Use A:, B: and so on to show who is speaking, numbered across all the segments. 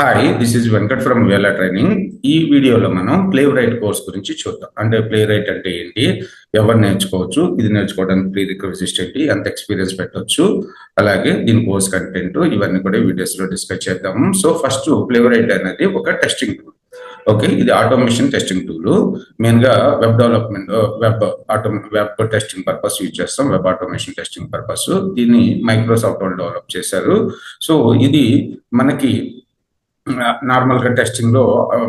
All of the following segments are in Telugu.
A: Hi this is Venkat from Vela training ఈ వీడియోలో మనం ప్లే రైట్ కోర్స్ గురించి చూద్దాం. అంటే ప్లే రైట్ అంటే ఏంటి? ఎవరు నేర్చుకోవచ్చు? ఇది నేర్చుకోవడానికి ప్రీ రిక్వెస్ట్ ఏంటి? ఎంత ఎక్స్పీరియన్స్ పెట్టొచ్చు? అలాగే దీని కోర్స్ కంటెంట్ ఇవన్నీ కూడా వీడియోస్లో డిస్కస్ చేద్దాము సో ఫస్ట్ ప్లే రైట్ అనేది ఒక టెస్టింగ్ టూల్ ఓకే ఇది ఆటోమేషన్ టెస్టింగ్ టూల్ మెయిన్గా web development web auto web testing purpose use చేస్తాం. వెబ్ ఆటోమేషన్ టెస్టింగ్ పర్పస్ దీన్ని మైక్రోసాఫ్ట్ వాళ్ళు డెవలప్ చేశారు. సో ఇది మనకి నార్మల్గా టెస్టింగ్లో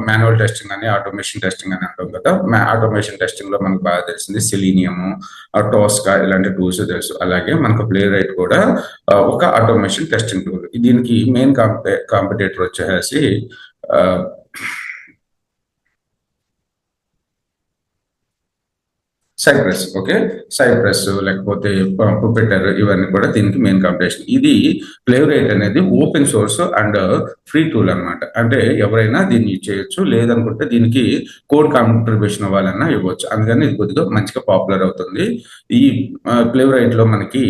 A: మాన్యువల్ టెస్టింగ్ అని ఆటోమేషన్ టెస్టింగ్ అని అంటాం కదా. ఆటోమేషన్ టెస్టింగ్లో మనకు బాగా తెలిసింది సిలీనియము టోస్కా ఇలాంటి టూల్స్ తెలుసు. అలాగే మనకు ప్లే రైట్ కూడా ఒక ఆటోమేషన్ టెస్టింగ్ టూల్ దీనికి మెయిన్ కాంపిటేటర్ వచ్చేసి సైప్రస్ ఓకే సైప్రస్ లేకపోతే uh, పుపెటర్ ఇవన్నీ కూడా దీనికి మెయిన్ కాంపిటీషన్ ఇది ప్లేవరేట్ అనేది open source and free tool అనమాట అంటే ఎవరైనా దీన్ని యూజ్ చేయొచ్చు. లేదనుకుంటే దీనికి కోడ్ కాంట్రిబ్యూషన్ అవ్వాలన్నా ఇవ్వచ్చు. అందుకని ఇది కొద్దిగా మంచిగా పాపులర్ అవుతుంది. ఈ uh, ప్లేవరైట్లో మనకి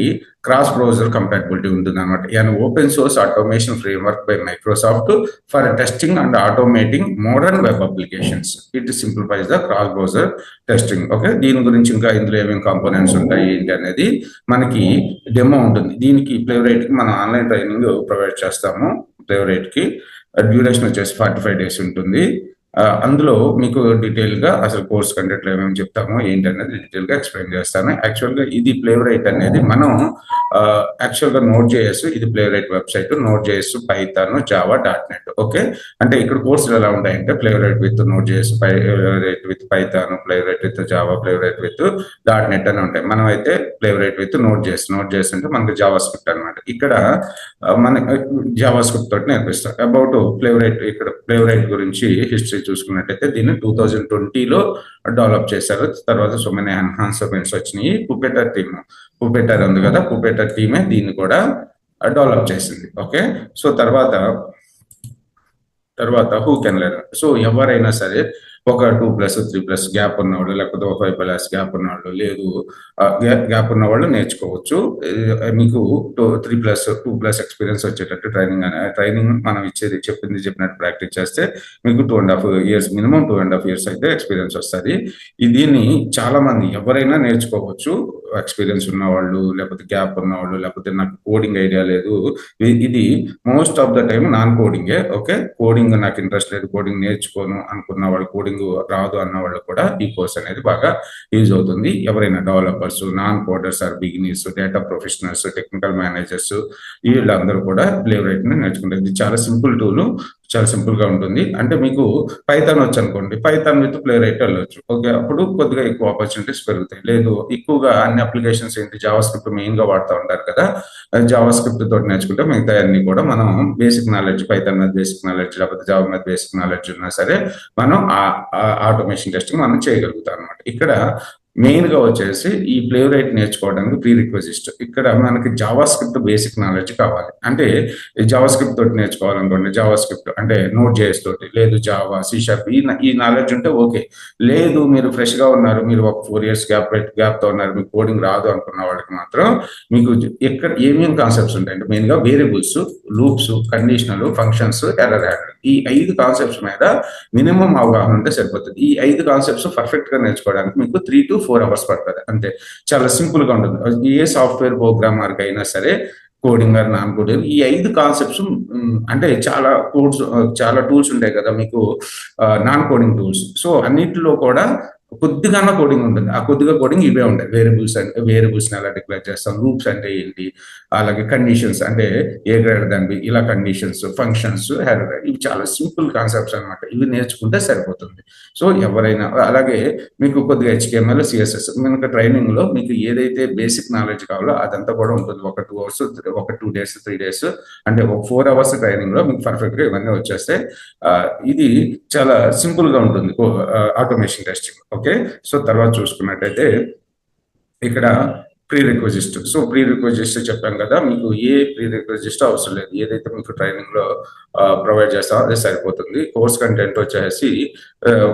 A: క్రాస్ బ్రౌజర్ కంపాటబిలిటీ ఉంటుంది అనమాట and open source automation framework by Microsoft for testing and automating modern web applications it simplifies the cross browser testing okay దీని గురించి ఇంకా ఇందులో ఏమేమి కాంపోనెంట్స్ ఉంటాయి ఏంటి అనేది మనకి డెమో ఉంటుంది. దీనికి ప్లేవరైట్కి మనం ఆన్లైన్ ట్రైనింగ్ ప్రొవైడ్ చేస్తాము. ప్లేవరైట్కి డ్యూరేషన్ వచ్చేసి ఫార్టీ ఫైవ్ డేస్ ఉంటుంది. అందులో మీకు డీటెయిల్గా అసలు కోర్స్ కంటెంట్ ఏమేమి చెప్తామో ఏంటి అనేది డీటెయిల్గా ఎక్స్ప్లెయిన్ చేస్తాను. యాక్చువల్గా ఇది ఫ్లేవర్ రైట్ అనేది మనం యాక్చువల్గా నోట్ చేయొచ్చు ఇది ప్లే రైట్ వెబ్సైట్ నోట్ చేయొచ్చు Python Java dot net okay అంటే ఇక్కడ కోర్సులు ఎలా ఉంటాయంటే ప్లే రైట్ విత్ నోట్ చేయొచ్చు Playwright with Python Playwright with Java Playwright with dot net అని ఉంటాయి. మనం అయితే ప్లే రైట్ విత్ నోట్ చేసి నోట్ చేస్తుంటే మనకి జావా స్క్రిప్ట్ అనమాట ఇక్కడ మన జావా స్క్రిప్ట్ తోటి నేర్పిస్తారు. అబౌట్ ప్లే రైట్ ఇక్కడ ప్లే రైట్ గురించి హిస్టరీ చూసుకున్నట్టయితే దీన్ని టూ థౌజండ్ ట్వంటీలో డెవలప్ చేశారు. తర్వాత సో మెనీ ఎన్హాన్స్మెంట్స్ వచ్చినాయి. కుపెటర్ టీమ్ పుపెటర్ ఉంది కదా పుపెటర్ టీమే దీన్ని కూడా డెవలప్ చేసింది. ఓకే సో తర్వాత తర్వాత హూ కెన్ లెర్న్ సో ఎవరైనా సరే ఒక two plus three plus gap ఉన్నవాళ్ళు లేకపోతే ఒక ఫైవ్ ప్లస్ గ్యాప్ ఉన్నవాళ్ళు లేదు. గ్యాప్ ఉన్న వాళ్ళు నేర్చుకోవచ్చు మీకు two three plus two plus experience వచ్చేటట్టు ట్రైనింగ్ అనే ట్రైనింగ్ మనం ఇచ్చేది చెప్పింది చెప్పినట్టు ప్రాక్టీస్ చేస్తే మీకు two and half years minimum two and half years అయితే ఎక్స్పీరియన్స్ వస్తుంది. దీన్ని చాలా మంది ఎవరైనా నేర్చుకోవచ్చు. ఎక్స్పీరియన్స్ ఉన్నవాళ్ళు లేకపోతే గ్యాప్ ఉన్నవాళ్ళు లేకపోతే నాకు కోడింగ్ ఐడియా లేదు. ఇది most of the time non కోడింగే okay? Coding నాకు ఇంట్రెస్ట్ లేదు కోడింగ్ నేర్చుకోను అనుకున్న వాళ్ళు కోడింగ్ రాదు అన్న వాళ్ళు కూడా ఈ కోర్స్ అనేది బాగా యూజ్ అవుతుంది. ఎవరైనా developers non coders or beginners data professionals technical managers వీళ్ళందరూ కూడా లేవరేట్ రైట్ నేర్చుకుంటారు. ఇది చాలా సింపుల్ టూల్. చాలా సింపుల్గా ఉంటుంది. అంటే మీకు పైథాన్ వచ్చి అనుకోండి పైథాన్ విత్ ప్లే రైట్ వెళ్ళొచ్చు. ఓకే అప్పుడు కొద్దిగా ఎక్కువ ఆపర్చునిటీస్ పెరుగుతాయి. లేదు ఎక్కువగా అన్ని అప్లికేషన్స్ ఏంటి? జావా స్క్రిప్ట్ మెయిన్గా వాడుతూ ఉంటారు కదా. జావా స్క్రిప్ట్ తోటి నేర్చుకుంటే మిగతా అన్ని కూడా మనం బేసిక్ నాలెడ్జ్ పైథాన్ మీద బేసిక్ నాలెడ్జ్ లేకపోతే జావా మీద బేసిక్ నాలెడ్జ్ ఉన్నా సరే మనం ఆటోమేషన్ టెస్టింగ్ మనం చేయగలుగుతాం అనమాట ఇక్కడ మెయిన్గా వచ్చేసి ఈ ప్లే రైట్ నేర్చుకోవడానికి ప్రీ రిక్వెస్ట్ ఇక్కడ మనకి జావా స్క్రిప్ట్ బేసిక్ నాలెడ్జ్ కావాలి. అంటే జావా స్క్రిప్ట్ తోటి నేర్చుకోవాలనుకోండి జావా స్క్రిప్ట్ అంటే నోట్ జేఎస్ తోటి లేదు జావా సి ఈ ఈ నాలెడ్జ్ ఉంటే ఓకే. లేదు మీరు ఫ్రెష్గా ఉన్నారు మీరు ఒక ఫోర్ ఇయర్స్ గ్యాప్ గ్యాప్తో ఉన్నారు మీకు కోడింగ్ రాదు అనుకున్న వాళ్ళకి మాత్రం మీకు ఎక్కడ ఏమేమి కాన్సెప్ట్స్ ఉంటాయంటే మెయిన్గా variables loops conditional functions error ఈ ఐదు కాన్సెప్ట్స్ మీద మినిమం అవగాహన ఉంటే సరిపోతుంది. ఈ ఐదు కాన్సెప్ట్స్ పర్ఫెక్ట్గా నేర్చుకోవడానికి మీకు త్రీ టు ఫోర్ అవర్స్ పడుతుంది. అంతే. చాలా సింపుల్గా ఉంటుంది. ఏ సాఫ్ట్వేర్ ప్రోగ్రామర్ అయినా సరే కోడింగ్ అని నాన్ కోడింగ్ ఈ ఐదు కాన్సెప్ట్స్ అంటే చాలా కోడ్స్ చాలా టూల్స్ ఉంటాయి కదా మీకు నాన్ కోడింగ్ టూల్స్ సో అన్నిటిలో కూడా కొద్దిగా కోడింగ్ ఉంటుంది. ఆ కొద్దిగా కోడింగ్ ఇవే ఉంటాయి. వేరియబుల్స్ అంటే వేరియబుల్స్ ఎలా డిక్లేర్ చేస్తాం. లూప్స్ అంటే ఏంటి? అలాగే కండిషన్స్ అంటే ఏ గ్రేటర్ దాన్ బి ఇలా కండిషన్స్ ఫంక్షన్స్ హెరర్ ఇవి చాలా సింపుల్ కాన్సెప్ట్స్ అనమాట ఇవి నేర్చుకుంటే సరిపోతుంది. సో ఎవరైనా అలాగే మీకు కొద్దిగా హెచ్కేఎంఎల్ సిఎస్ఎస్ మనకు ట్రైనింగ్లో మీకు ఏదైతే బేసిక్ నాలెడ్జ్ కావాలో అదంతా కూడా ఉంటుంది. ఒక టూ అవర్స్ ఒక టూ డేస్ త్రీ డేస్ అంటే ఒక ఫోర్ అవర్స్ ట్రైనింగ్లో మీకు పర్ఫెక్ట్గా ఇవన్నీ వచ్చేస్తే ఇది చాలా సింపుల్గా ఉంటుంది. Automation testing okay? సో తర్వాత చూసుకున్నట్టయితే ఇక్కడ prerequisite so prerequisite చెప్పాం కదా మీకు ఏ ప్రీ రిక్వజిస్ట్ అవసరం లేదు. ఏదైతే మీకు ట్రైనింగ్లో ప్రొవైడ్ చేస్తామో అదే సరిపోతుంది. కోర్స్ కంటెంట్ వచ్చేసి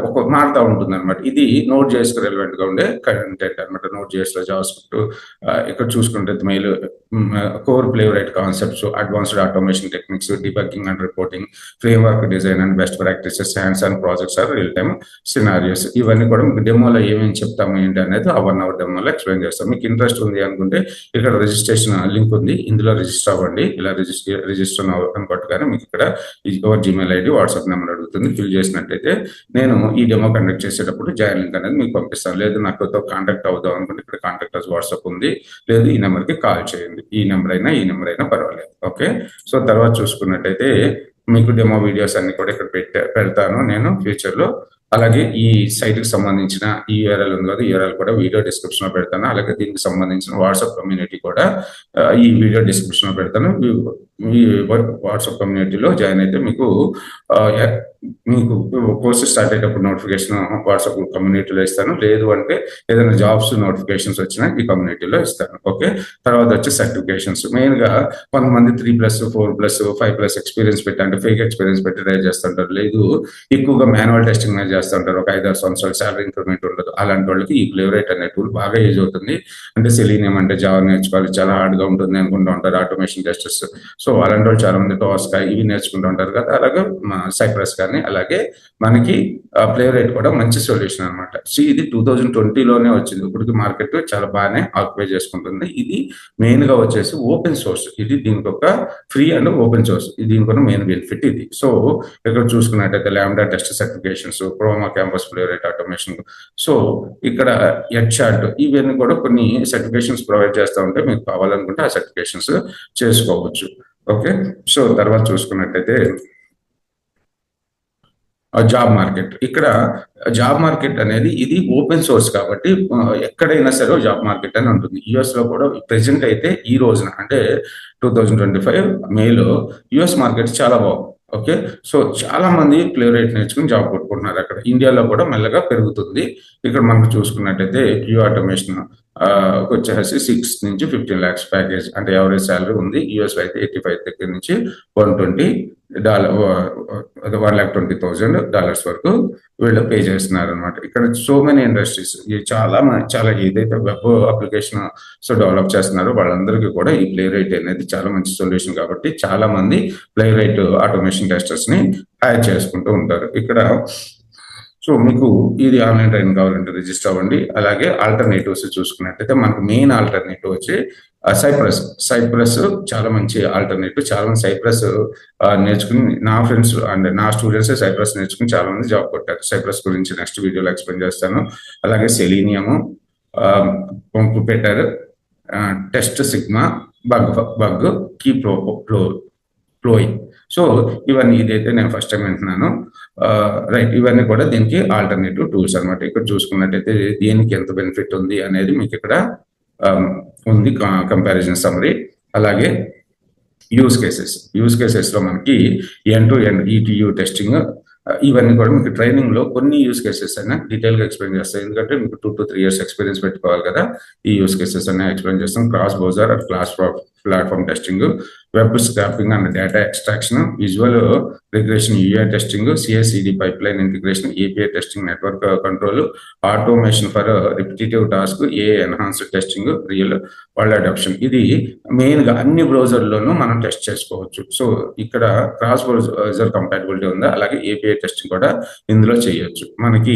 A: ఒక మారుతా ఉంటుంది అనమాట ఇది నోట్ చేసుకు రెలవెంట్గా ఉండే కంటెంట్ అనమాట. నోట్ చేసి లో జావాస్క్రిప్ట్ ఇక్కడ చూసుకుంటే main core Playwright concepts advanced automation techniques debugging and reporting framework design and best practices hands and projects or real time scenarios ఇవన్నీ కూడా మీకు డెమోలో ఏమేమి చెప్తాము ఏంటి అనేది ఆ వన్ అవర్ డెమోలో ఎక్స్ప్లెయిన్ చేస్తాం. మీకు ఇంట్రెస్ట్ ఉంది అనుకుంటే ఇక్కడ రిజిస్ట్రేషన్ లింక్ ఉంది. ఇందులో రిజిస్టర్ అవ్వండి. ఇలా రిజిస్టర్ రిజిస్టర్ అని కొట్టగానే మీకు ఇక్కడ your Gmail ID WhatsApp number అడుగుతుంది. ఫిల్ చేసినట్టయితే నేను ఈ డెమో కండక్ట్ చేసేటప్పుడు జాయిన్ లింక్ అనేది మీకు పంపిస్తాను. లేదు నాకు కాంటాక్ట్ అవుదాం అనుకుంటే ఇక్కడ కాంటాక్ట్ వాట్సాప్ ఉంది. లేదు ఈ నెంబర్కి కాల్ చేయండి. ఈ నెంబర్ అయినా ఈ నెంబర్ అయినా పర్వాలేదు. ఓకే? సో తర్వాత చూసుకున్నట్టయితే మీకు డెమో వీడియోస్ అన్ని కూడా ఇక్కడ పెట్టే పెడతాను నేను ఫ్యూచర్లో అలాగే ఈ సైట్కి సంబంధించిన ఈ యూఆర్ఎల్ ఉంది కదా యూఆర్ఎల్ కూడా వీడియో డిస్క్రిప్షన్లో పెడతాను. అలాగే దీనికి సంబంధించిన వాట్సాప్ కమ్యూనిటీ కూడా ఈ వీడియో డిస్క్రిప్షన్లో పెడతాను. మీ- వాట్సాప్ కమ్యూనిటీలో జాయిన్ అయితే మీకు మీకు కోర్స్ స్టార్ట్ అయ్యేటప్పుడు నోటిఫికేషన్ వాట్సాప్ కమ్యూనిటీలో ఇస్తాను. లేదు అంటే ఏదైనా జాబ్స్ నోటిఫికేషన్స్ వచ్చినా ఈ కమ్యూనిటీలో ఇస్తాను. ఓకే? తర్వాత వచ్చి సర్టిఫికేషన్స్. మెయిన్గా కొంతమంది three plus four plus five plus experience పెట్టి అంటే ఫేక్ ఎక్స్పీరియన్స్ పెట్టి ట్రై చేస్తుంటారు. లేదు ఎక్కువగా మాన్యువల్ టెస్టింగ్ అనేది చేస్తుంటారు. ఒక ఐదారు సంవత్సరాలు శాలరీ ఇంక్రిమెంట్ ఉండదు. అలాంటి వాళ్ళకి ఈ ప్లేవరైట్ అనే టూల్ బాగా యూజ్ అవుతుంది. అంటే సెలీనియం అంటే జావా నేర్చుకోవాలి. చాలా హార్డ్గా ఉంటుంది అనుకుంటూ ఉంటారు. Automation testers. సో అలాంటి వాళ్ళు చాలా మంది టాస్కా ఇవి నేర్చుకుంటూ ఉంటారు కదా అలాగే సైప్రస్ కానీ అలాగే మనకి ప్లే రేట్ కూడా మంచి సొల్యూషన్ అనమాట సో ఇది టూ థౌజండ్ ట్వంటీలోనే వచ్చింది. ఇప్పటికి మార్కెట్ చాలా బాగానే ఆక్యుపై చేసుకుంటుంది. ఇది మెయిన్గా వచ్చేసి ఓపెన్ సోర్స్ ఇది దీనికి ఒక ఫ్రీ అండ్ ఓపెన్ సోర్స్ దీనికి ఒక మెయిన్ బెనిఫిట్ ఇది. సో ఇక్కడ చూసుకున్నట్టయితే ల్యాండా టెస్ట్ సర్టిఫికేషన్స్ ప్రోమా campus Playwright automation so ఇక్కడ ఎడ్చాట్ ఇవన్నీ కూడా కొన్ని సర్టిఫికేషన్స్ ప్రొవైడ్ చేస్తూ ఉంటే మీకు కావాలనుకుంటే ఆ సర్టిఫికేషన్స్ చేసుకోవచ్చు. ఓకే. సో తర్వాత చూసుకున్నట్టయితే జాబ్ మార్కెట్. ఇక్కడ జాబ్ మార్కెట్ అనేది ఇది ఓపెన్ సోర్స్ కాబట్టి ఎక్కడైనా సరే జాబ్ మార్కెట్ అని ఉంటుంది. యుఎస్లో కూడా ప్రెసెంట్ అయితే ఈ రోజున అంటే టూ థౌజండ్ ట్వంటీ ఫైవ్ మేలో యుఎస్ మార్కెట్ చాలా బాగుంది. ఓకే. సో చాలా మంది ప్లే రేట్ నేర్చుకుని జాబ్ కొట్టుకుంటున్నారు అక్కడ. ఇండియాలో కూడా మెల్లగా పెరుగుతుంది. ఇక్కడ మనకు చూసుకున్నట్టయితే క్యూ ఆటోమేషన్ వచ్చేసి సిక్స్ నుంచి ఫిఫ్టీన్ ల్యాక్స్ ప్యాకేజ్ అంటే ఎవరేజ్ శాలరీ ఉంది. యుఎస్ అయితే ఎయిటీ ఫైవ్ దగ్గర నుంచి one twenty dollar one lakh twenty thousand dollars వరకు వీళ్ళు పే చేస్తున్నారు అనమాట ఇక్కడ సో మెనీ ఇండస్ట్రీస్ చాలా చాలా ఏదైతే వెబ్ అప్లికేషన్ సో డెవలప్ చేస్తున్నారో వాళ్ళందరికీ కూడా ఈ ప్లే రైట్ అనేది చాలా మంచి సొల్యూషన్ కాబట్టి చాలా మంది ప్లే రైట్ ఆటోమేషన్ టెస్టర్స్ని హైర్ చేసుకుంటూ ఉంటారు. ఇక్కడ సో మీకు ఇది ఆన్లైన్ ట్రైన్ కావాలంటే రిజిస్టర్ అవ్వండి. అలాగే ఆల్టర్నేటివ్స్ చూసుకున్నట్టయితే మనకు మెయిన్ ఆల్టర్నేటివ్ వచ్చి సైప్రస్ సైప్రస్ చాలా మంచి ఆల్టర్నేటివ్ చాలా మంది సైప్రస్ నేర్చుకుని నా ఫ్రెండ్స్ అండ్ నా స్టూడెంట్స్ సైప్రస్ నేర్చుకుని చాలా మంది జాబ్ కొట్టారు. సైప్రస్ గురించి నెక్స్ట్ వీడియోలో ఎక్స్ప్లెయిన్ చేస్తాను. అలాగే సెలీనియము పంపు పెట్టారు. టెస్ట్ సిగ్మా బగ్ బగ్ కీ ప్రో ప్లో ప్లోయ్ సో ఇవన్నీ ఇదైతే నేను ఫస్ట్ టైం వింటున్నాను. రైట్ ఇవన్నీ కూడా దీనికి ఆల్టర్నేటివ్ టూల్స్ అన్నమాట. ఇక్కడ చూసుకున్నట్టయితే దేనికి ఎంత బెనిఫిట్ ఉంది అనేది మీకు ఇక్కడ um, ఉంది కంపారిజన్ సమరీ అలాగే యూస్ కేసెస్ యూస్ కేసెస్లో మనకి ఎన్ టు ఎన్ ఈటీయూ టెస్టింగ్ ఇవన్నీ కూడా మీకు ట్రైనింగ్లో కొన్ని యూస్ కేసెస్ అయినా డీటెయిల్గా ఎక్స్ప్లెయిన్ చేస్తాయి. ఎందుకంటే మీకు two to three years experience పెట్టుకోవాలి కదా. ఈ యూస్ కేసెస్ అనే ఎక్స్ప్లెయిన్ చేస్తాం. Cross browser cross cross platform testing web scraping and data extraction visual regression UI testing CICD pipeline integration API testing network control automation for repetitive task A enhanced testing real world adoption ఇది మెయిన్గా అన్ని బ్రౌజర్లోనూ మనం టెస్ట్ చేసుకోవచ్చు. సో ఇక్కడ క్రాస్ బ్రౌజర్ కంపాటబిలిటీ ఉంది? అలాగే ఏపీఐ టెస్టింగ్ కూడా ఇందులో చేయొచ్చు. మనకి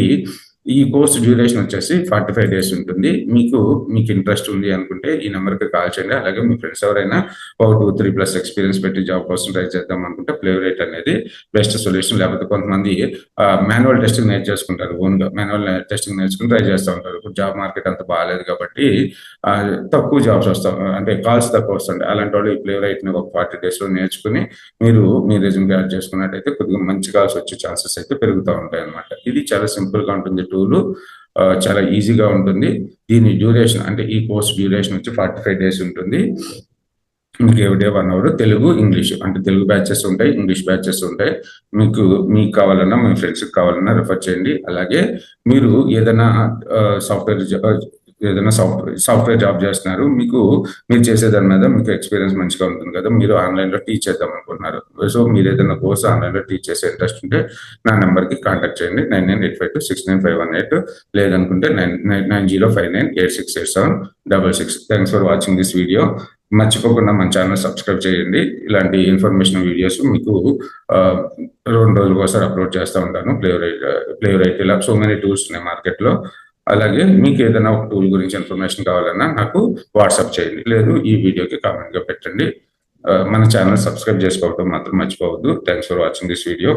A: ఈ కోర్స్ డ్యూరేషన్ వచ్చేసి ఫార్టీ ఫైవ్ డేస్ ఉంటుంది. మీకు మీకు ఇంట్రెస్ట్ ఉంది అనుకుంటే ఈ నెంబర్కి కాల్ చేయండి. అలాగే మీ ఫ్రెండ్స్ ఎవరైనా ఒక టూ త్రీ ప్లస్ ఎక్స్పీరియన్స్ పెట్టి జాబ్ కోసం ట్రై చేద్దాం అనుకుంటే ప్లే రేట్ అనేది బెస్ట్ సొల్యూషన్. లేకపోతే కొంతమంది మాన్యువల్ టెస్టింగ్ నేర్చేసుకుంటారు. ఓన్గా మాన్యువల్ టెస్టింగ్ నేర్చుకుని ట్రై చేస్తూ ఉంటారు. ఇప్పుడు జాబ్ మార్కెట్ అంత బాగాలేదు కాబట్టి తక్కువ జాబ్స్ వస్తాం అంటే కాల్స్ తక్కువ వస్తుంది అలాంటి వాళ్ళు ఈ ప్లే ఒక ఫార్టీ డేస్లో నేర్చుకుని మీరు మీ రెజ్యూమ్ యాడ్ చేసుకున్నట్టయితే కొద్దిగా మంచి కాల్స్ వచ్చే ఛాన్సెస్ అయితే పెరుగుతూ ఉంటాయి అనమాట ఇది చాలా సింపుల్గా ఉంటుంది టూలు చాలా ఈజీగా ఉంటుంది. దీని డ్యూరేషన్ అంటే ఈ కోర్స్ డ్యూరేషన్ వచ్చి ఫార్టీ ఫైవ్ డేస్ ఉంటుంది. మీకు everyday one hour Telugu English అంటే తెలుగు బ్యాచెస్ ఉంటాయి ఇంగ్లీష్ బ్యాచెస్ ఉంటాయి. మీకు మీకు కావాలన్నా మీ ఫ్రెండ్స్కి కావాలన్నా రెఫర్ చేయండి. అలాగే మీరు ఏదైనా సాఫ్ట్వేర్ ఏదైనా సాఫ్ట్వేర్ సాఫ్ట్వేర్ జాబ్ చేస్తున్నారు మీకు మీరు చేసే దాని మీద మీకు ఎక్స్పీరియన్స్ మంచిగా ఉంటుంది కదా మీరు ఆన్లైన్లో టీచ్ చేద్దాం అనుకుంటున్నారు. సో మీరు ఏదైనా కోర్స్ ఆన్లైన్లో టీచ్ చేసే ఇంట్రెస్ట్ ఉంటే నా నెంబర్కి కాంటాక్ట్ చేయండి. Nine nine eight five two six nine five one eight లేదనుకుంటే nine nine nine zero five nine eight six eight seven double six. Thanks for watching this video మర్చిపోకుండా మన ఛానల్ సబ్స్క్రైబ్ చేయండి. ఇలాంటి ఇన్ఫర్మేషన్ వీడియోస్ మీకు రెండు రోజులకు ఒకసారి అప్లోడ్ చేస్తూ ఉంటాను. ప్లే రైట్ ప్లే రైట్ ఇలా సో మెనీ టూల్స్ ఉన్నాయి మార్కెట్లో అలాగే మీకు ఏదైనా ఒక టూల్ గురించి ఇన్ఫర్మేషన్ కావాలన్నా నాకు వాట్సాప్ చేయండి. లేదు ఈ వీడియోకి కామెంట్గా పెట్టండి. మన ఛానల్ సబ్స్క్రైబ్ చేసుకోవడం మాత్రం మర్చిపోవద్దు. Thanks for watching this video